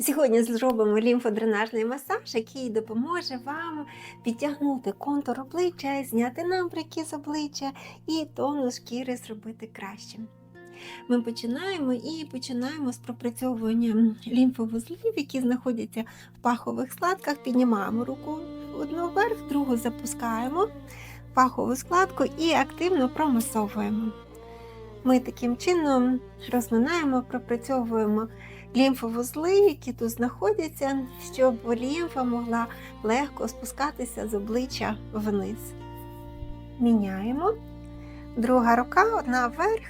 Сьогодні зробимо лімфодренажний масаж, який допоможе вам підтягнути контур обличчя, зняти набряки з обличчя і тонус шкіри зробити кращим. Ми починаємо і починаємо з пропрацьовування лімфовузлів, які знаходяться в пахових складках. Піднімаємо руку одну вверх, другу запускаємо пахову складку і активно промасовуємо. Ми таким чином розминаємо, пропрацьовуємо лімфовузли, які тут знаходяться, щоб лімфа могла легко спускатися з обличчя вниз. Міняємо. Друга рука, одна вверх,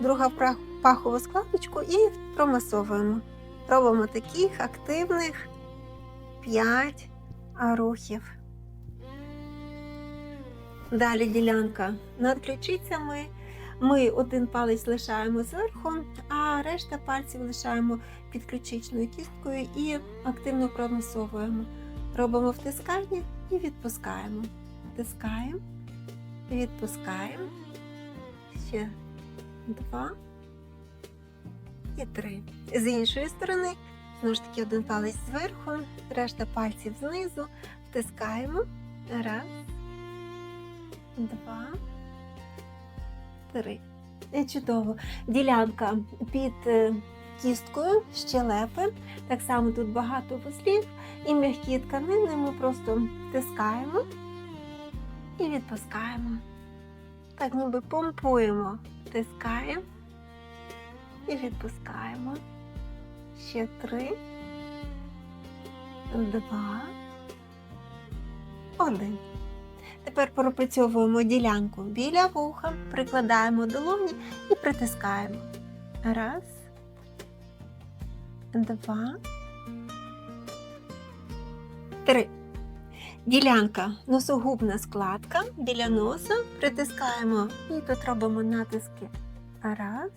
друга в пахову складочку і промасовуємо. Робимо таких активних 5 рухів. Далі ділянка над ключицями. Ми один палець лишаємо зверху, а решта пальців лишаємо під ключичною кісткою і активно промасовуємо. Робимо втискання і відпускаємо. Втискаємо, відпускаємо. Ще два і три. З іншої сторони, знову ж таки, один палець зверху, решта пальців знизу. Втискаємо. Раз, два три. Е, Чудово. Ділянка під е, кісткою, щелепи. Так само тут багато вузлів і м'які тканини. Ми просто втискаємо і відпускаємо. Так ніби помпуємо, втискаємо і відпускаємо. Ще три, два, один. Тепер пропрацьовуємо ділянку біля вуха, прикладаємо долоні і притискаємо. Раз, два, три. Ділянка носогубна складка біля носа. Притискаємо і тут робимо натиски. Раз,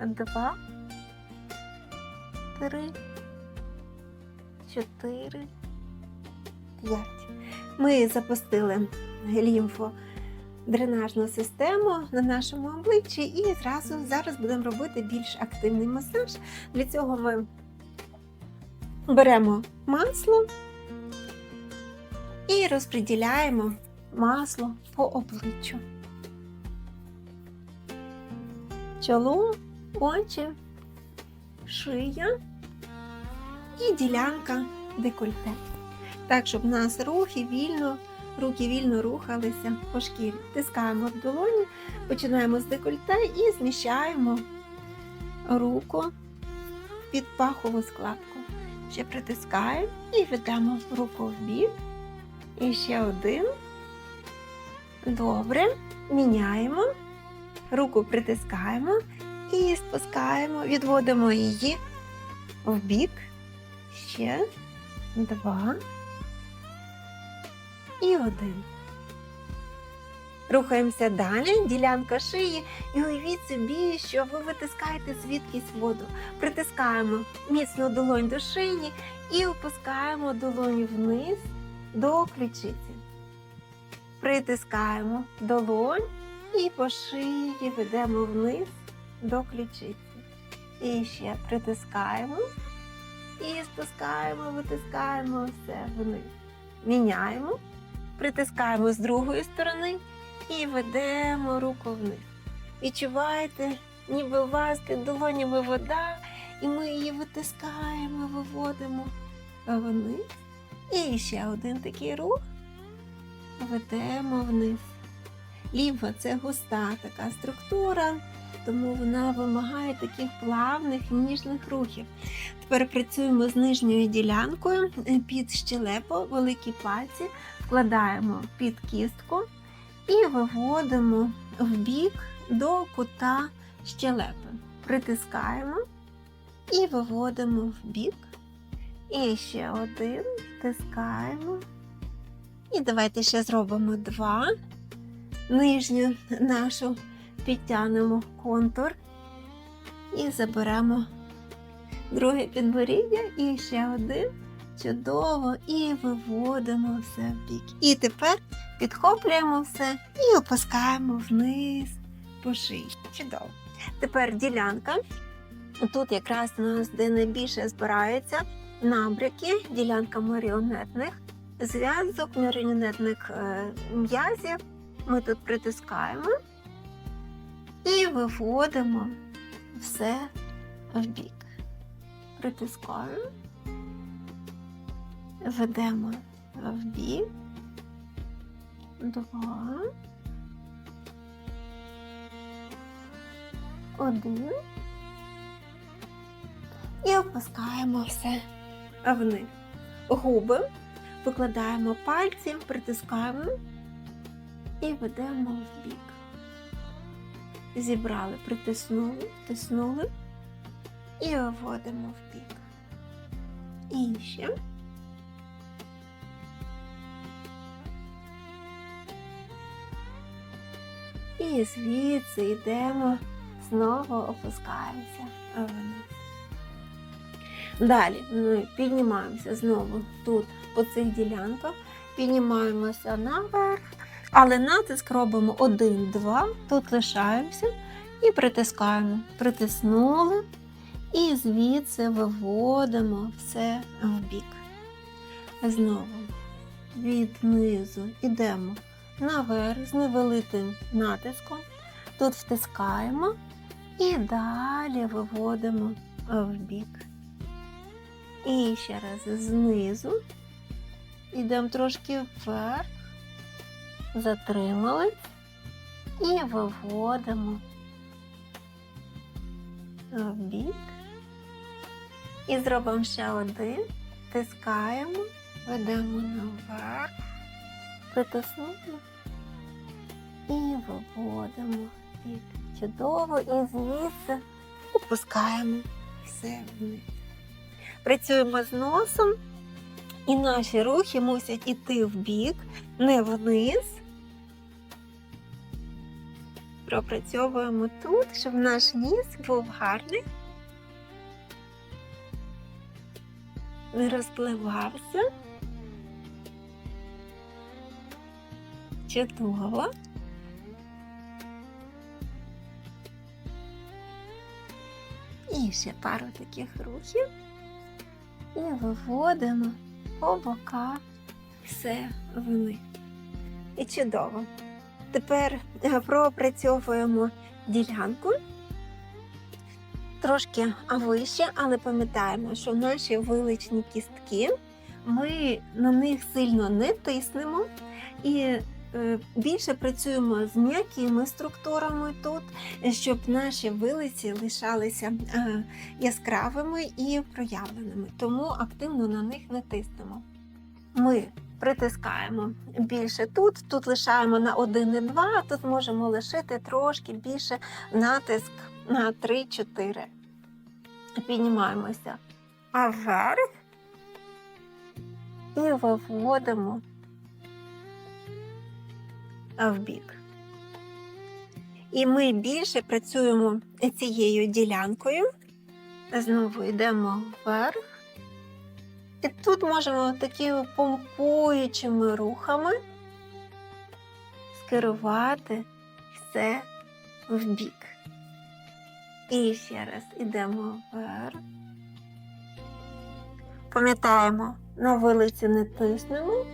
два, три, чотири, п'ять. Ми запустили лімфодренажну систему на нашому обличчі і зразу зараз будемо робити більш активний масаж. Для цього ми беремо масло і розподіляємо масло по обличчю. Чоло, очі, шия і ділянка декольте так, щоб у нас рухи вільно, руки вільно рухалися по шкірі. Тискаємо в долоні, починаємо з декольте і зміщаємо руку під пахову складку. Ще притискаємо і ведемо руку в бік. І ще один. Добре. Міняємо. Руку притискаємо і спускаємо, відводимо її в бік. Ще два і один. Рухаємося далі, ділянка шиї, і уявіть собі, що ви витискаєте звідкись воду. Притискаємо міцно долонь до шиї і опускаємо долоню вниз до ключиці. Притискаємо долонь і по шиї ведемо вниз до ключиці. І ще притискаємо і спускаємо, витискаємо все вниз. Міняємо притискаємо з другої сторони і ведемо руку вниз. Відчуваєте, ніби у вас під долонями вода, і ми її витискаємо, виводимо вниз. І ще один такий рух ведемо вниз. Лімфа це густа така структура, тому вона вимагає таких плавних ніжних рухів. Тепер працюємо з нижньою ділянкою під щелепу, великі пальці вкладаємо під кістку і виводимо в бік до кута щелепи. Притискаємо і виводимо в бік. І ще один, втискаємо. І давайте ще зробимо два. Нижню нашу підтягнемо контур і заберемо друге підборіддя і ще один. Чудово, і виводимо все в бік. І тепер підхоплюємо все і опускаємо вниз по шиї. Чудово. Тепер ділянка Тут якраз у нас де найбільше збираються набряки, ділянка маріонетних, зв'язок маріонетних е, м'язів. Ми тут притискаємо і виводимо все в бік. Притискаємо, ведемо в бік. Два. Один. І опускаємо все вниз. Губи викладаємо пальці, притискаємо і ведемо в бік. Зібрали, притиснули, втиснули і виводимо в бік. І. І звідси йдемо, знову опускаємося вниз. Далі ми піднімаємося знову тут, по цих ділянках, піднімаємося наверх, але натиск робимо один-два, тут лишаємося і притискаємо. Притиснули і звідси виводимо все в бік. Знову від низу йдемо наверх з невеликим натиском. Тут втискаємо і далі виводимо в бік. І ще раз знизу. Йдемо трошки вверх, затримали і виводимо в бік. І зробимо ще один, тискаємо, ведемо наверх, притиснули і виводимо бік. Чудово, і звідси опускаємо все вниз. Працюємо з носом, і наші рухи мусять іти в бік, не вниз. Пропрацьовуємо тут, щоб наш ніс був гарний, не розпливався. Чудово. І ще пару таких рухів. І виводимо по боках все вниз. І чудово. Тепер е, пропрацьовуємо ділянку трошки вище, але пам'ятаємо, що наші виличні кістки, ми на них сильно не тиснемо і е, більше працюємо з м'якими структурами тут, щоб наші вилиці лишалися е, яскравими і проявленими, тому активно на них не тиснемо. Ми притискаємо більше тут, тут лишаємо на 1,2, а тут можемо лишити трошки більше натиск на 3-4. Піднімаємося а вверх і виводимо в бік. І ми більше працюємо цією ділянкою. Знову йдемо вверх. І тут можемо такими помпуючими рухами скерувати все в бік. І ще раз йдемо вверх. Пам'ятаємо, на вилиці не тиснемо,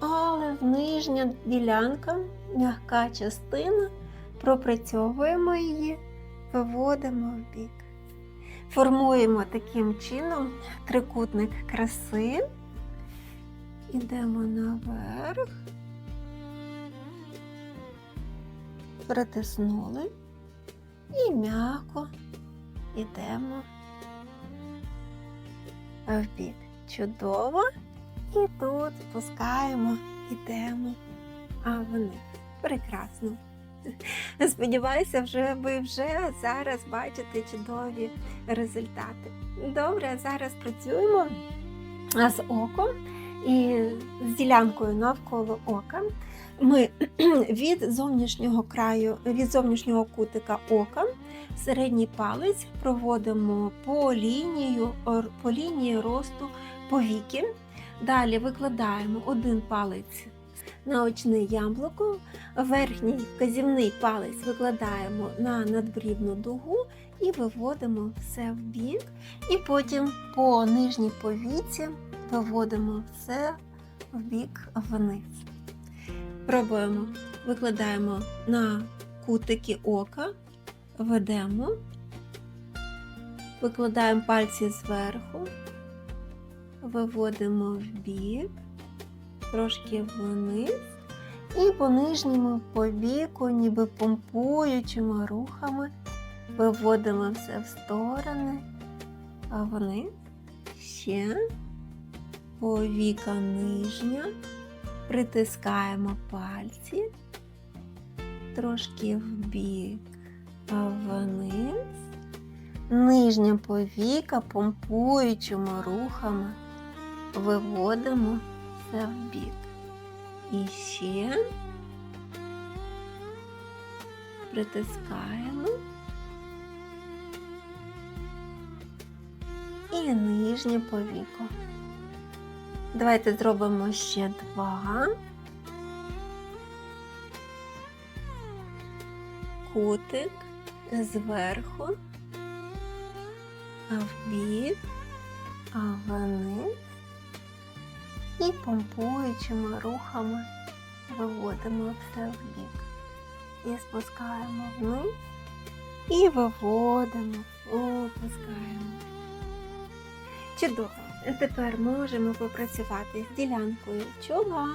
але в нижня ділянка, м'яка частина, пропрацьовуємо її, виводимо в бік. Формуємо таким чином трикутник краси. Ідемо наверх, притиснули і м'яко йдемо в бік. Чудово. І тут спускаємо, йдемо а вниз. Прекрасно. Сподіваюся, вже ви вже зараз бачите чудові результати. Добре, зараз працюємо з оком і з ділянкою навколо ока. Ми від зовнішнього краю, від зовнішнього кутика ока середній палець проводимо по, лінію, по лінії росту повіки. Далі викладаємо один палець на очне яблуко, верхній вказівний палець викладаємо на надбрівну дугу і виводимо все в бік. І потім по нижній повіці виводимо все в бік вниз. Пробуємо, викладаємо на кутики ока, ведемо, викладаємо пальці зверху, виводимо в бік, трошки вниз. І по нижньому повіку, ніби помпуючими рухами, виводимо все в сторони, а вниз ще повіка нижня, притискаємо пальці, трошки в бік, а вниз, нижня повіка помпуючими рухами виводимо все. І ще притискаємо. І нижнє повіко. Давайте зробимо ще два. Кутик зверху, а вбік, а вниз. І помпуючими рухами виводимо все в бік. І спускаємо вниз і виводимо, опускаємо. Чудово! Тепер можемо попрацювати з ділянкою чола.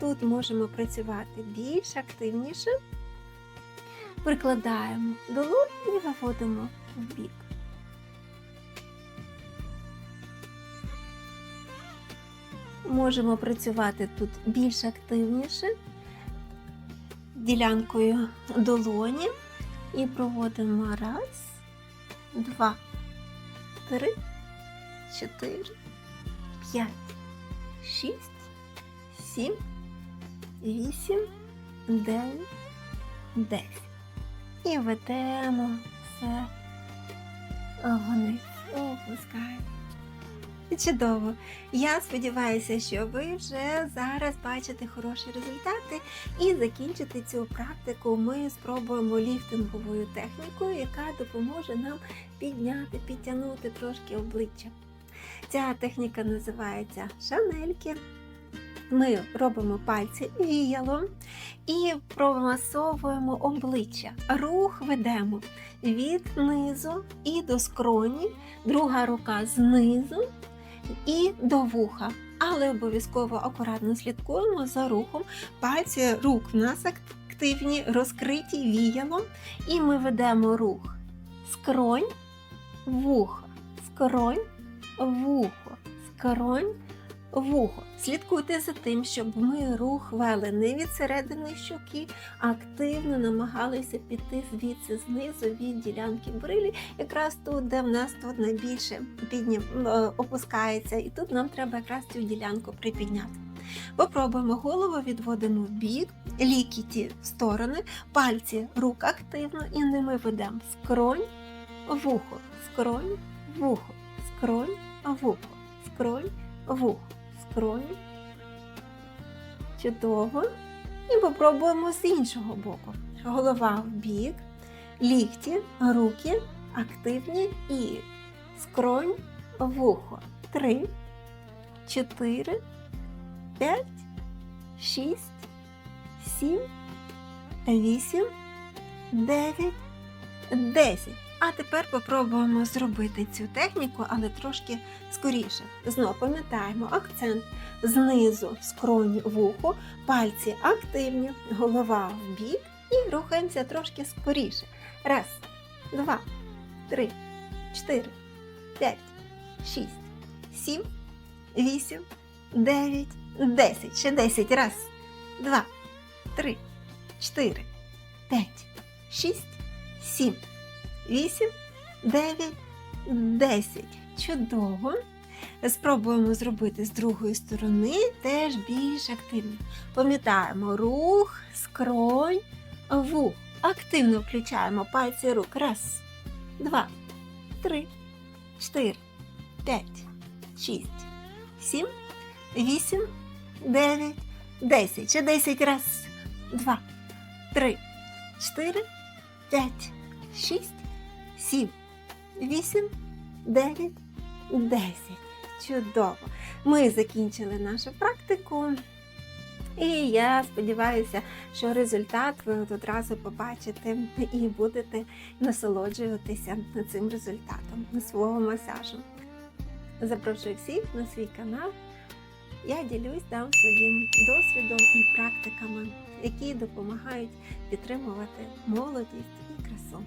Тут можемо працювати більш активніше. Прикладаємо долоню і виводимо в бік. Можемо працювати тут більш активніше ділянкою долоні і проводимо раз, два, три, чотири, п'ять, шість, сім, вісім, дев'ять, десять. І ведемо все вниз, опускаємо. Чудово! Я сподіваюся, що ви вже зараз бачите хороші результати і закінчити цю практику ми спробуємо ліфтинговою технікою, яка допоможе нам підняти, підтягнути трошки обличчя. Ця техніка називається шанельки. Ми робимо пальці віялом і промасовуємо обличчя. Рух ведемо від низу і до скроні, друга рука знизу і до вуха. Але обов'язково акуратно слідкуємо за рухом. Пальці рук в нас активні, розкриті віялом, і ми ведемо рух скронь, вухо, скронь, вухо, скронь, вухо. Слідкуйте за тим, щоб ми рух вели не від середини щоки, а активно намагалися піти звідси знизу від ділянки брилі, якраз тут, де в нас тут найбільше піднім, е, опускається, і тут нам треба якраз цю ділянку припідняти. Попробуємо голову, відводимо в бік, лікіті в сторони, пальці рук активно і ними ведемо скронь, вухо, скронь, вухо, скронь, вухо, скронь, вухо скронь. Чудово. І попробуємо з іншого боку. Голова в бік, лікті, руки активні і скронь, вухо. Три, чотири, п'ять, шість, сім, вісім, дев'ять, десять. А тепер попробуємо зробити цю техніку, але трошки скоріше. Знову пам'ятаємо акцент знизу скронь вухо, пальці активні, голова в бік і рухаємося трошки скоріше. Раз, два, три, чотири, п'ять, шість, сім, вісім, дев'ять, десять. Ще десять. Раз, два, три, чотири, п'ять, шість, сім. 8, 9, 10. Чудово. Спробуємо зробити з другої сторони теж більш активно. Пам'ятаємо рух, скронь, вух. Активно включаємо пальці рук. Раз, два, три, чотири, п'ять, шість, сім, вісім, дев'ять, десять. Ще десять. Раз, два, три, чотири, п'ять, шість, сім, вісім, дев'ять, десять. Чудово. Ми закінчили нашу практику. І я сподіваюся, що результат ви одразу побачите і будете насолоджуватися цим результатом свого масажу. Запрошую всіх на свій канал. Я ділюсь там своїм досвідом і практиками, які допомагають підтримувати молодість і красу.